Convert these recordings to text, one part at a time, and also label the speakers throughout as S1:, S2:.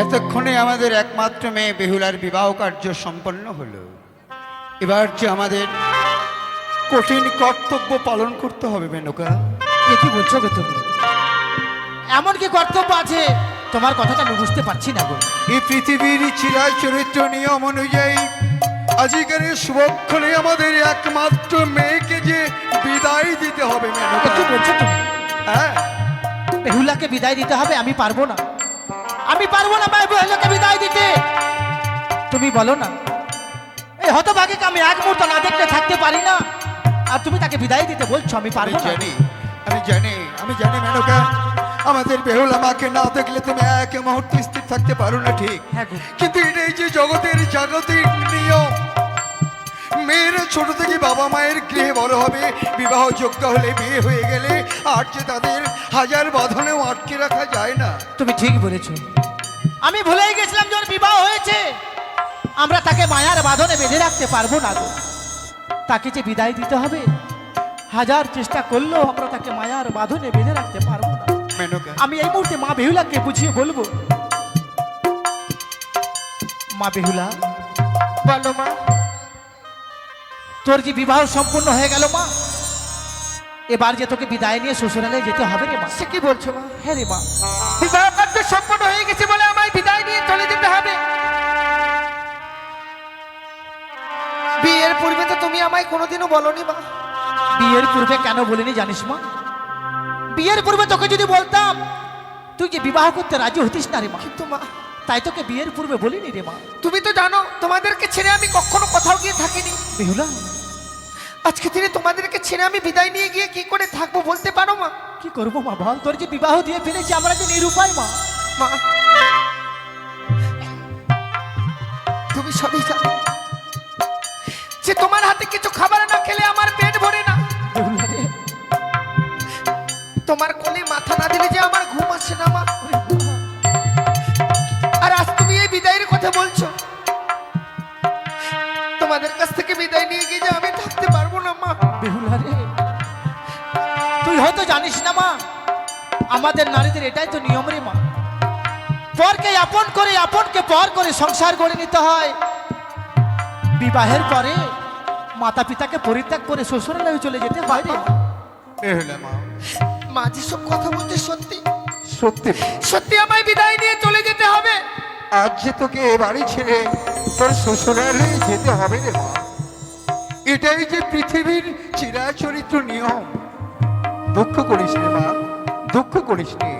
S1: এতক্ষণে আমাদের একমাত্র মেয়ে বেহুলার বিবাহ কার্য সম্পন্ন হলো। এবার যে আমাদের কঠিন কর্তব্য পালন করতে হবে মেনকা
S2: এ কি বলছো গো তুমি? এমন কি কর্তব্য আছে? তোমার কথাটা আমি বুঝতে পারছি না গো।
S1: এই পৃথিবীর চিরায় চরিত্র নিয়ম অনুযায়ী আজকের শুভক্ষণে আমাদের একমাত্র মেয়েকে যে বিদায় দিতে হবে মেনকা
S2: কি বলছো তুমি?
S1: হ্যাঁ।
S2: বেহুলাকে বিদায় দিতে হবে আমি পারব না। আমি পারব না ভাই বেহুলাকে বিদায় দিতে। তুমি বলো না। এই হতভাগীকে আমি এক মুহূর্ত না দেখতে থাকতে পারি না। আর তুমি তাকে বিদায় দিতে বলছো আমি পারব না।
S1: জানি আমি জানি আমি জানি মেনকা আমাদের বেহুল আমাকে না দেখলে তুমি এক মুহূর্তে স্থির থাকতে পারো না ঠিক।
S2: হ্যাঁ
S1: কিন্তু এটাই যে জগতের জাগতিক নিয়ম মেয়েরা ছোট থেকে বাবা মায়ের গৃহে বড় হবে বিবাহ যোগ্য হলে বিয়ে হয়ে গেলে আর যে তাদের হাজার বাঁধনেও আটকে রাখা যায় না।
S2: তুমি ঠিক বলেছ। আমি ভুলেই গেছিলাম যে ওর বিবাহ হয়েছে। আমরা তাকে মায়ার বাঁধনে বেঁধে রাখতে পারব না গো। তাকে যে বিদায় দিতে হবে হাজার চেষ্টা করলেও আমরা তাকে মায়ার বাঁধনে বেঁধে রাখতে পারব না। আমি এই মুহূর্তে মা বেহুলাকে বুঝিয়ে বলব। মা বেহুলা
S3: বলো মা।
S2: তোর যে বিবাহ সম্পূর্ণ হয়ে গেল মা এবার যে তোকে বিদায় নিয়ে শ্বশুরালয়ে যেতে হবে রে মা।
S3: সে কি বলছো মা?
S2: হ্যাঁ রে মা।
S3: বিবাহ কার্য সম্পন্ন হয়ে গেছে বলে আমায় বিদায় নিয়ে চলে যেতে হবে। বিয়ের পূর্বে তো তুমি আমায় কোনোদিনও বলনি মা।
S2: বিয়ের পূর্বে কেন বলিনি জানিস মা? বিয়ের পূর্বে তোকে যদি বলতাম তুই যে বিবাহ করতে রাজি হতিস না রে মা?
S3: কিন্তু মা।
S2: তাই তোকে বিয়ের পূর্বে বলিনি রে মা।
S3: তুমি তো জানো তোমাদেরকে ছেড়ে আমি কখনো কোথাও গিয়ে থাকিনি।
S2: বেহুলা
S3: আজকে দিনে তোমাদেরকে ছেড়ে আমি বিদায় নিয়ে গিয়ে কি করে থাকব বলতে পারো মা?
S2: কি করব মা? বল তোর যে বিবাহ দিয়ে ফেলেছি আমরা যে নিরুপায় মা?
S3: মা তুমি সবই জানো। যে তোমার হাতে কিছু খাবার না খেলে আমার পেট ভরে না। তোমার কোলে মাথা না দিলে যে আমার ঘুম আসে না মা। আর আজ তুমি এই বিদায়ের কথা বলছো। তোমাদের কাছ থেকে বিদায় নিয়ে গিয়ে যে আমি
S2: হয়তো জানিস না মা? আমাদের নারীদের এটাই তো নিয়ম রে মা। পরকে আপন করে আপনকে পর করে সংসার গড়ে নিতে হয়। বিবাহের পরে মাতা পিতাকে পরিত্যাগ করে শ্বশুরালয়ে চলে যেতে হয় রে
S1: মা।
S3: মা। যেসব কথা বলছে সত্যি।
S1: সত্যি
S3: সত্যি আমায় বিদায় নিয়ে চলে যেতে হবে।
S1: আজ যে তোকে এ বাড়ি ছেড়ে তোর শ্বশুরালয়ে যেতে হবে রে মা। এটাই যে পৃথিবীর চিরাচরিত্র নিয়ম। দুঃখ করিস রে মা। দুঃখ করিস নে।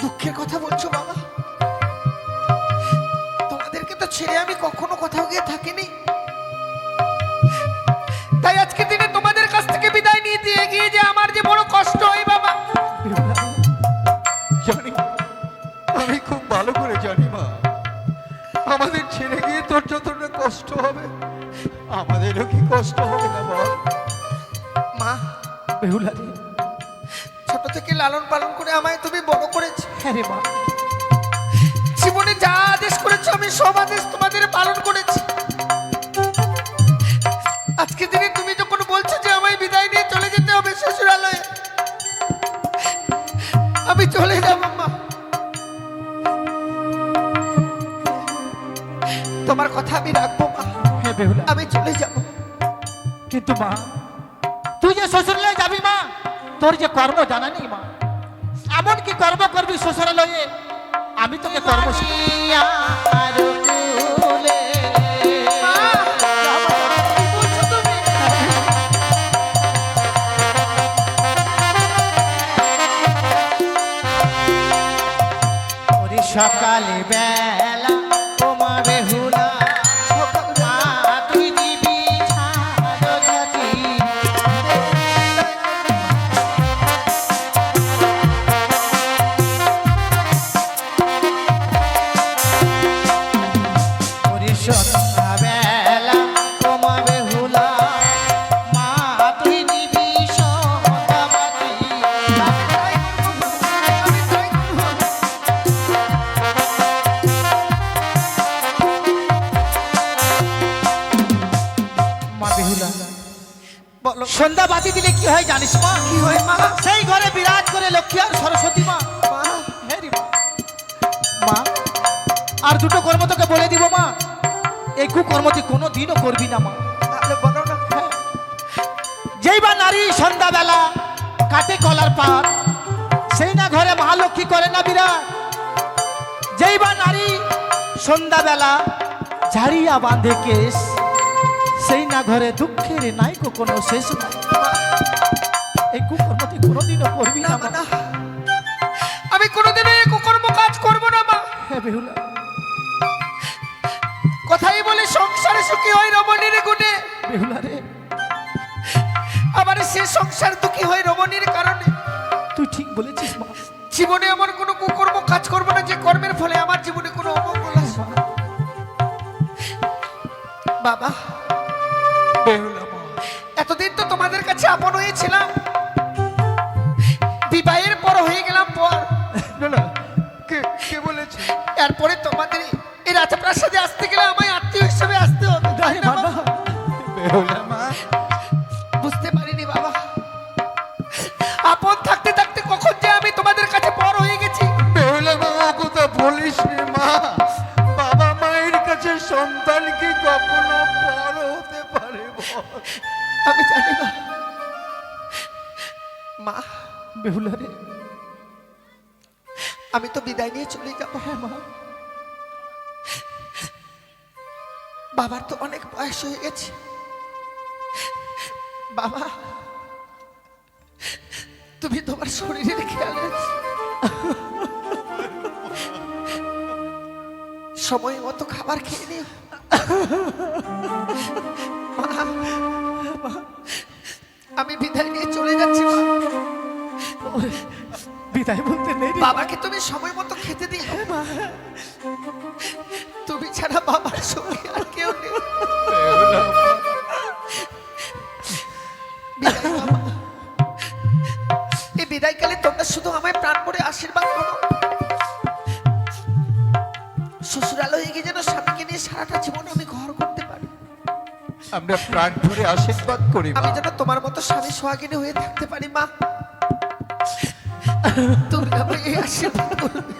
S3: দুঃখের কথা বলছো, বাবা? তোমাদেরকে তো ছেড়ে আমি কখনো কোথাও গিয়ে থাকিনি। তাই আজকে দিনে তোমাদের কাছ থেকে বিদায় নিয়ে দিয়ে গিয়ে যে আমার যে বড় কষ্ট হয়, বাবা।
S1: জানি, আমি খুব ভালো করে জানি, মা। আমাদের ছেড়ে গিয়ে তোর হবে আমাদেরও কি কষ্ট হবে না বল
S3: মা
S2: বেহুলা রে
S3: ছোট থেকে লালন পালন করে আমায় তুমি বড় করেছ।
S2: হ্যাঁ রে মা।
S3: জীবনে যা আদেশ করেছ আমি সব আদেশ তোমাদের পালন করেছি। আজকে দিনে তুমি যখন বলছো যে আমায় বিদায় নিয়ে চলে যেতে হবে শ্বশুরালয়ে আমি চলে যাব মা। তোমার কথা আমি রাখব মা।
S2: বেহুলা
S3: আমি চলে যাব।
S2: কিন্তু মা তুই যে শ্বশুরালয়ে যাবি মা তোর যে কর্ম জানা নেই মা। এমন কি কর্ম করবি শ্বশুরালয়ে? আমি তোকে কর্ম সকালে বেলা কি হয় জানিস মা?
S3: কি হয় মা?
S2: সেই ঘরে বিরাজ করে লক্ষ্মী আর সরস্বতী মা।
S3: মা
S2: আর দুটো কর্ম তোকে বলে দিব মা। এই কুকর্ম তুই কোনো দিনও করবি না মা।
S3: বলো না।
S2: যেই বা নারী সন্ধ্যাবেলা কাটে কলার পাত সেই না ঘরে মহালক্ষ্মী করে না বিরাট। যেই বা নারী সন্ধ্যাবেলা ঝাড়িয়া বাঁধে কেশ সেই না ঘরে দুঃখের নাই কো কোনো শেষ নাই। এই কুকর্ম তুই কোনোদিনও করবি
S3: না মা, আমি কোনোদিনও এই কুকর্ম কাজ করব না মা।
S2: হ্যাঁ বেহুলা।
S3: কথাই বলে সংসারে সুখী হয় রমণীর গুণে।
S2: বেহুলা রে।
S3: আবার সে সংসার দুঃখী হয় রমণীর কারণে।
S2: তুই ঠিক বলেছিস মা।
S3: জীবনে আমার কোনো কুকর্ম কাজ করব না যে কর্মের ফলে আমার জীবনে কোনো অমঙ্গল আসবে। বাবা
S1: মা বেহুলা রে
S3: আমি তো বিদায় নিয়ে চলে যাব
S2: হ্যাঁ মা।
S3: বাবার তো অনেক বয়স হয়ে গেছে। বাবা, তুমি তোমার শরীরের খেয়াল রেখো। সময় মতো খাবার খেয়ে নিও। আমি বিদায় নিয়ে চলে যাচ্ছি, মা।
S2: বিদায় বলতে নেই।
S3: বাবাকে তুমি সময় মতো খেতে দিও। তুমি ছাড়া বাবার সঙ্গে আর কেউ নেই।
S1: বেহুলা মা
S3: বিদায় বাবা। এই বিদায়কালে তোমরা শুধু আমায় প্রাণ করে আশীর্বাদ করো। শ্বশুরালয়ে গিয়ে যেন স্বামীকে নিয়ে সারাটা জীবন আমি ঘর করতে পারি।
S1: আমরা প্রাণ ভরে আশীর্বাদ করি
S3: আমি যেন তোমার মতো স্বামী সোহাগিনী হয়ে থাকতে পারি মা। তুমি এই আশীর্বাদ করবে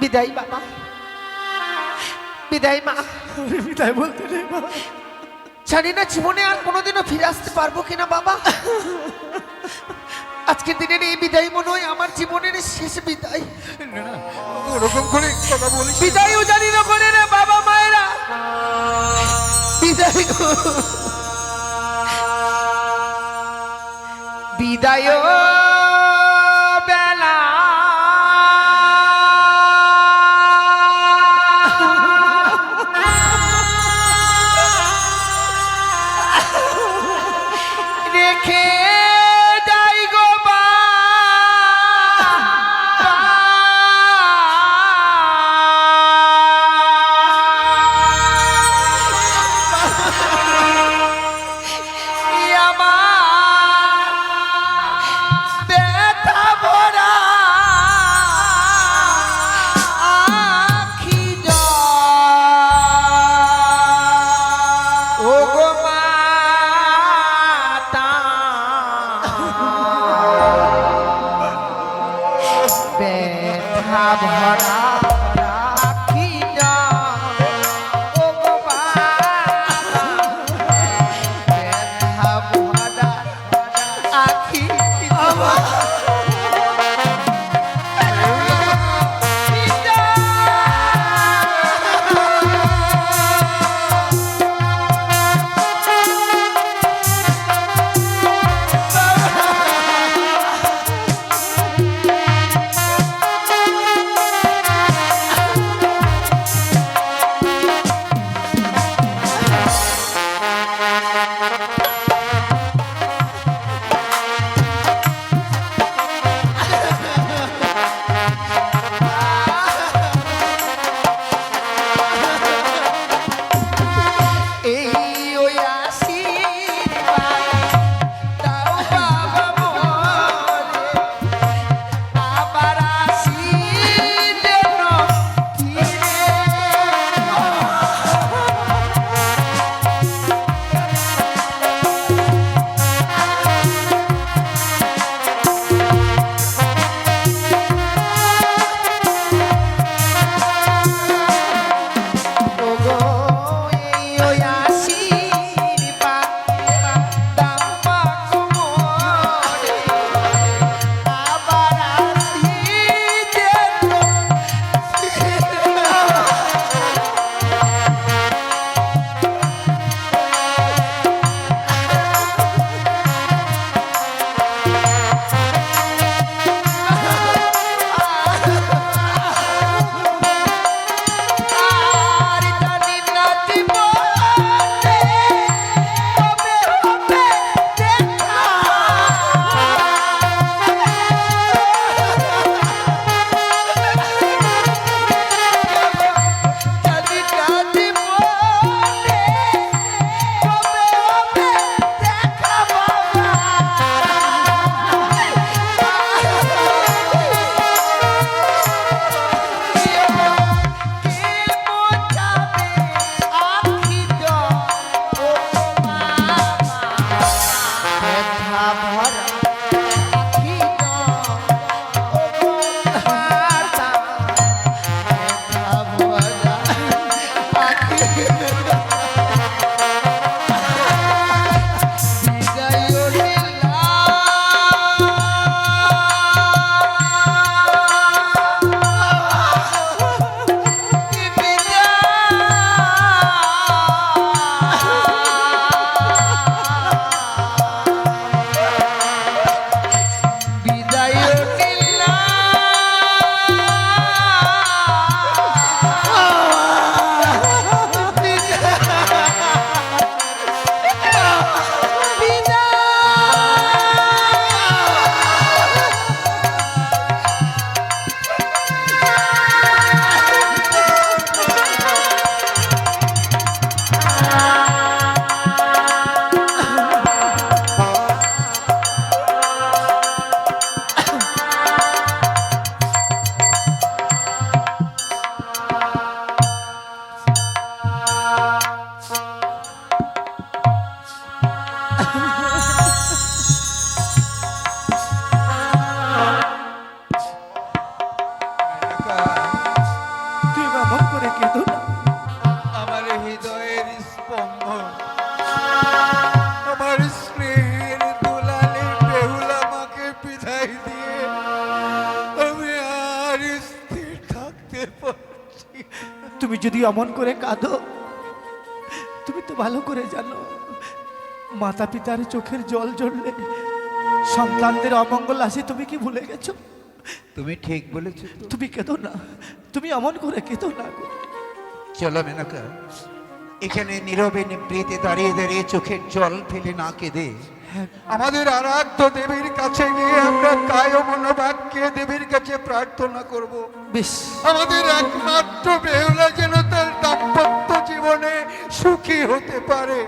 S3: বিদায় বাবা। বিদায় মা।
S2: বিদায় বলতে নেই মা।
S3: জানি না জীবনে আর কোনোদিনও ফিরে আসতে পারব কিনা বাবা। আজকের দিনের এই বিদায় মনে হয় আমার জীবনের শেষ বিদায়
S1: না ওরকম করে কথা বলি।
S3: বিদায়ও জানি না করে না বাবা মায়েরা বিদায়। বিদায় ব্যথা ভরা
S1: আমার স্নেহের দুলালে বেহুলা মাকে বিদায় দিয়ে আমি আর স্থির থাকতে পারছি
S2: তুমি যদি অমন করে কাঁদো তুমি তো ভালো করে জানো মাতা পিতার চোখের জল ঝরলে সন্তানদের অমঙ্গল আসে তুমি কি ভুলে গেছো?
S1: তুমি ঠিক বলেছ
S2: তুমি কেঁদো না তুমি অমন করে কেঁদো না।
S1: চলো মেনকা এখানে নীরবে নিবৃতে দাঁড়িয়ে দাঁড়িয়ে চোখের জল ফেলে না কেঁদে আমাদের আরাধ্য দেবীর কাছে গিয়ে আমরা কায় মনোবাক্যে দেবীর কাছে প্রার্থনা করব।
S2: বেশ।
S1: আমাদের একমাত্র বেহুলা যেন তার দাম্পত্য জীবনে সুখী হতে পারে।